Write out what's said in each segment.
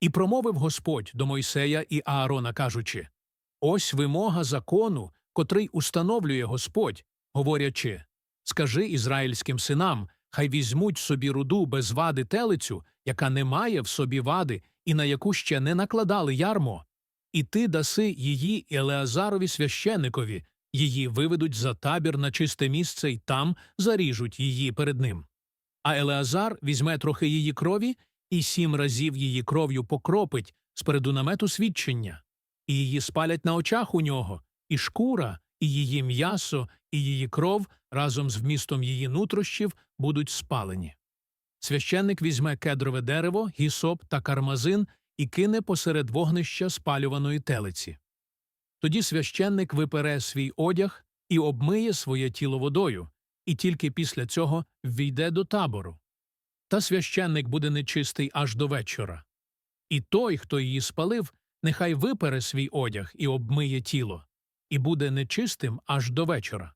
І промовив Господь до Мойсея і Аарона, кажучи Ось вимога закону, котрий установлює Господь, говорячи Скажи ізраїльським синам, хай візьмуть собі руду без вади телицю, яка не має в собі вади, і на яку ще не накладали ярмо, і ти даси її Елеазарові священикові, її виведуть за табір на чисте місце і там заріжуть її перед ним. А Елеазар візьме трохи її крові і сім разів її кров'ю покропить спереду намету свідчення, і її спалять на очах у нього, і шкура, і її м'ясо, і її кров разом з вмістом її нутрощів будуть спалені. Священник візьме кедрове дерево, гісоп та кармазин і кине посеред вогнища спалюваної телиці. Тоді священник випере свій одяг і обмиє своє тіло водою, і тільки після цього ввійде до табору. Та священник буде нечистий аж до вечора. І той, хто її спалив, нехай випере свій одяг і обмиє тіло, і буде нечистим аж до вечора.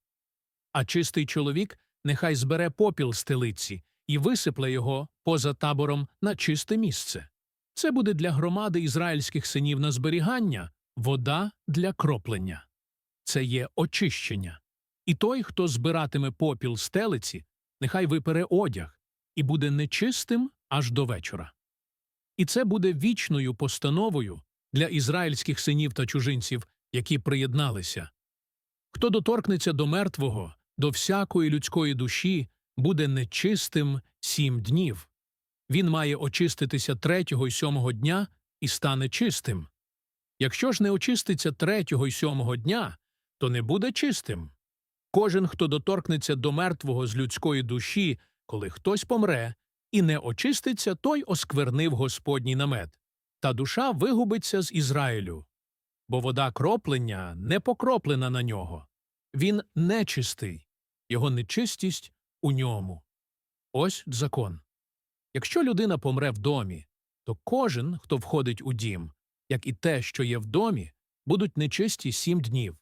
А чистий чоловік нехай збере попіл з телиці і висипле його поза табором на чисте місце. Це буде для громади ізраїльських синів на зберігання, вода для кроплення. Це є очищення. І той, хто збиратиме попіл з телиці, нехай випере одяг і буде нечистим аж до вечора. І це буде вічною постановою для ізраїльських синів та чужинців, які приєдналися. Хто доторкнеться до мертвого, до всякої людської душі, буде нечистим сім днів. Він має очиститися третього й сьомого дня і стане чистим. Якщо ж не очиститься третього й сьомого дня, то не буде чистим. Кожен, хто доторкнеться до мертвого з людської душі, коли хтось помре, і не очиститься, той осквернив Господній намет, та душа вигубиться з Ізраїлю. Бо вода кроплення не покроплена на нього. Він нечистий, його нечистість у ньому. Ось закон. Якщо людина помре в домі, то кожен, хто входить у дім, як і те, що є в домі, будуть нечисті сім днів,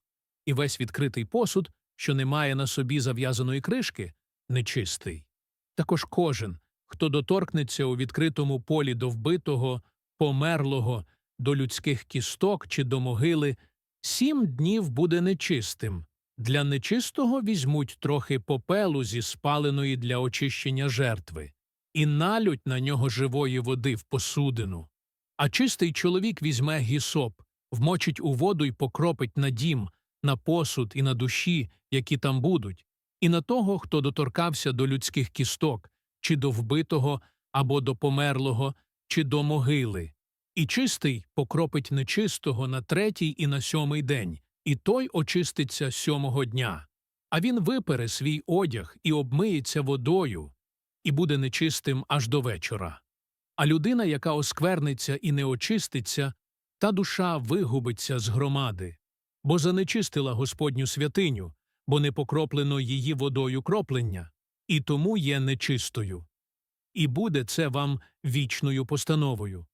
і весь відкритий посуд, що не має на собі зав'язаної кришки, нечистий. Також кожен, хто доторкнеться у відкритому полі до вбитого, померлого, до людських кісток чи до могили, сім днів буде нечистим. Для нечистого візьмуть трохи попелу зі спаленої для очищення жертви і налють на нього живої води в посудину. А чистий чоловік візьме гісоп, вмочить у воду й покропить на дім, на посуд і на душі, які там будуть, і на того, хто доторкався до людських кісток, чи до вбитого, або до померлого, чи до могили. І чистий покропить нечистого на третій і на сьомий день, і той очиститься сьомого дня. А він випере свій одяг і обмиється водою, і буде нечистим аж до вечора. А людина, яка оскверниться і не очиститься, та душа вигубиться з громади, бо занечистила Господню святиню, бо не покроплено її водою кроплення, і тому є нечистою. І буде це вам вічною постановою.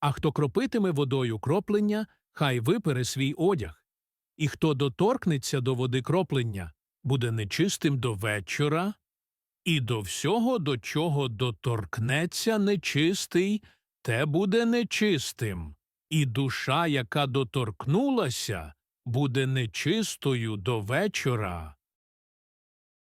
А хто кропитиме водою кроплення, хай випере свій одяг, і хто доторкнеться до води кроплення, буде нечистим до вечора, і до всього, до чого доторкнеться нечистий, те буде нечистим, і душа, яка доторкнулася, буде нечистою до вечора.